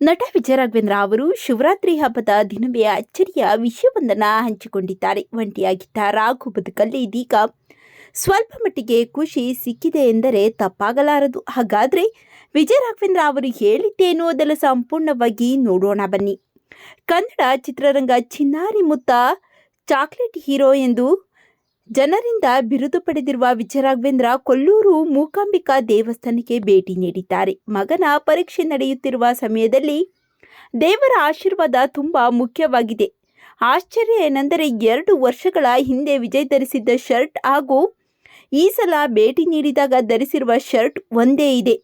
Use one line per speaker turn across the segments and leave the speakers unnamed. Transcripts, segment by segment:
ನಟ ವಿಜಯ ರಾಘವೇಂದ್ರ ಅವರು ಶಿವರಾತ್ರಿ ಹಬ್ಬದ ದಿನವೇ ಅಚ್ಚರಿಯ ವಿಷಯವೊಂದನ್ನ ಹಂಚಿಕೊಂಡಿದ್ದಾರೆ. ಒಂಟಿಯಾಗಿದ್ದ ರಾಘು ಬದುಕಲ್ಲಿ ಇದೀಗ ಸ್ವಲ್ಪ ಮಟ್ಟಿಗೆ ಖುಷಿ ಸಿಕ್ಕಿದೆ ಎಂದರೆ ತಪ್ಪಾಗಲಾರದು. ಹಾಗಾದ್ರೆ ವಿಜಯ ರಾಘವೇಂದ್ರ ಅವರು ಹೇಳಿದ್ದೇನು ಅದೆಲ್ಲ ಸಂಪೂರ್ಣವಾಗಿ ನೋಡೋಣ ಬನ್ನಿ. ಕನ್ನಡ ಚಿತ್ರರಂಗ ಚಿನ್ನಾರಿ ಮುತ್ತ ಚಾಕ್ಲೇಟ್ ಹೀರೋ ಎಂದು ಜನರಿಂದ ಬಿರುದು ಪಡೆದಿರುವ ವಿಜಯರಾಘವೇಂದ್ರ ಕೊಲ್ಲೂರು ಮೂಕಾಂಬಿಕಾ ದೇವಸ್ಥಾನಕ್ಕೆ ಭೇಟಿ ನೀಡಿದ್ದಾರೆ. ಮಗನ ಪರೀಕ್ಷೆ ನಡೆಯುತ್ತಿರುವ ಸಮಯದಲ್ಲಿ ದೇವರ ಆಶೀರ್ವಾದ ತುಂಬ ಮುಖ್ಯವಾಗಿದೆ. ಆಶ್ಚರ್ಯ ಏನೆಂದರೆ ಎರಡು ವರ್ಷಗಳ ಹಿಂದೆ ವಿಜಯ್ ಧರಿಸಿದ್ದ ಶರ್ಟ್ ಹಾಗೂ ಈ ಸಲ ಭೇಟಿ ನೀಡಿದಾಗ ಧರಿಸಿರುವ ಶರ್ಟ್ ಒಂದೇ ಇದೆ.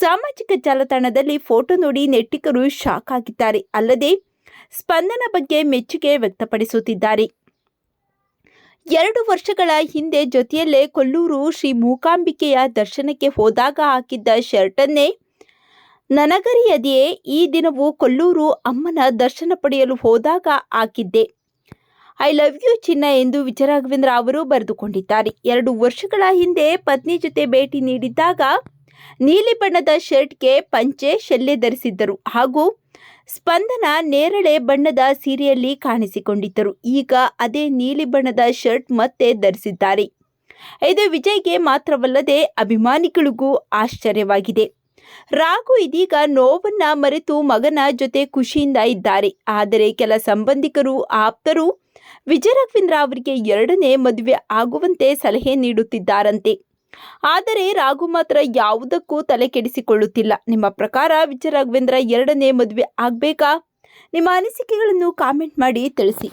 ಸಾಮಾಜಿಕ ಜಾಲತಾಣದಲ್ಲಿ ಫೋಟೋ ನೋಡಿ ನೆಟ್ಟಿಗರು ಶಾಕ್ ಆಗಿದ್ದಾರೆ. ಅಲ್ಲದೆ ಸ್ಪಂದನ ಬಗ್ಗೆ ಮೆಚ್ಚುಗೆ ವ್ಯಕ್ತಪಡಿಸುತ್ತಿದ್ದಾರೆ. ಎರಡು ವರ್ಷಗಳ ಹಿಂದೆ ಜೊತೆಯಲ್ಲೇ ಕೊಲ್ಲೂರು ಶ್ರೀ ಮೂಕಾಂಬಿಕೆಯ ದರ್ಶನಕ್ಕೆ ಹೋದಾಗ ಹಾಕಿದ್ದ ಶರ್ಟನ್ನೇ ನನಗರಿಯದೆಯೇ ಈ ದಿನವೂ ಕೊಲ್ಲೂರು ಅಮ್ಮನ ದರ್ಶನ ಪಡೆಯಲು ಹೋದಾಗ ಹಾಕಿದ್ದೆ. ಐ ಲವ್ ಯು ಚಿನ್ನ ಎಂದು ವಿಜಯರಾಘವೇಂದ್ರ ಅವರು ಬರೆದುಕೊಂಡಿದ್ದಾರೆ. ಎರಡು ವರ್ಷಗಳ ಹಿಂದೆ ಪತ್ನಿ ಜೊತೆ ಭೇಟಿ ನೀಡಿದ್ದಾಗ ನೀಲಿ ಬಣ್ಣದ ಶರ್ಟ್ಗೆ ಪಂಚೆ ಶಲ್ಯ ಧರಿಸಿದ್ದರು ಹಾಗೂ ಸ್ಪಂದನ ನೇರಳೆ ಬಣ್ಣದ ಸೀರೆಯಲ್ಲಿ ಕಾಣಿಸಿಕೊಂಡಿದ್ದರು. ಈಗ ಅದೇ ನೀಲಿ ಬಣ್ಣದ ಶರ್ಟ್ ಮತ್ತೆ ಧರಿಸಿದ್ದಾರೆ. ಇದು ವಿಜಯ್ಗೆ ಮಾತ್ರವಲ್ಲದೆ ಅಭಿಮಾನಿಗಳಿಗೂ ಆಶ್ಚರ್ಯವಾಗಿದೆ. ರಾಘು ಇದೀಗ ನೋವನ್ನ ಮರೆತು ಮಗನ ಜೊತೆ ಖುಷಿಯಿಂದ ಇದ್ದಾರೆ. ಆದರೆ ಕೆಲ ಸಂಬಂಧಿಕರು, ಆಪ್ತರು ವಿಜಯ ರಾಘವೇಂದ್ರ ಅವರಿಗೆ ಎರಡನೇ ಮದುವೆ ಆಗುವಂತೆ ಸಲಹೆ ನೀಡುತ್ತಿದ್ದಾರಂತೆ. ಆದರೆ ರಾಘು ಮಾತ್ರ ಯಾವುದಕ್ಕೂ ತಲೆ ಕೆಡಿಸಿಕೊಳ್ಳುತ್ತಿಲ್ಲ. ನಿಮ್ಮ ಪ್ರಕಾರ ವಿಜಯ ರಾಘವೇಂದ್ರ ಎರಡನೇ ಮದುವೆ ಆಗಬೇಕಾ? ನಿಮ್ಮ ಅನಿಸಿಕೆಗಳನ್ನು ಕಾಮೆಂಟ್ ಮಾಡಿ ತಿಳಿಸಿ.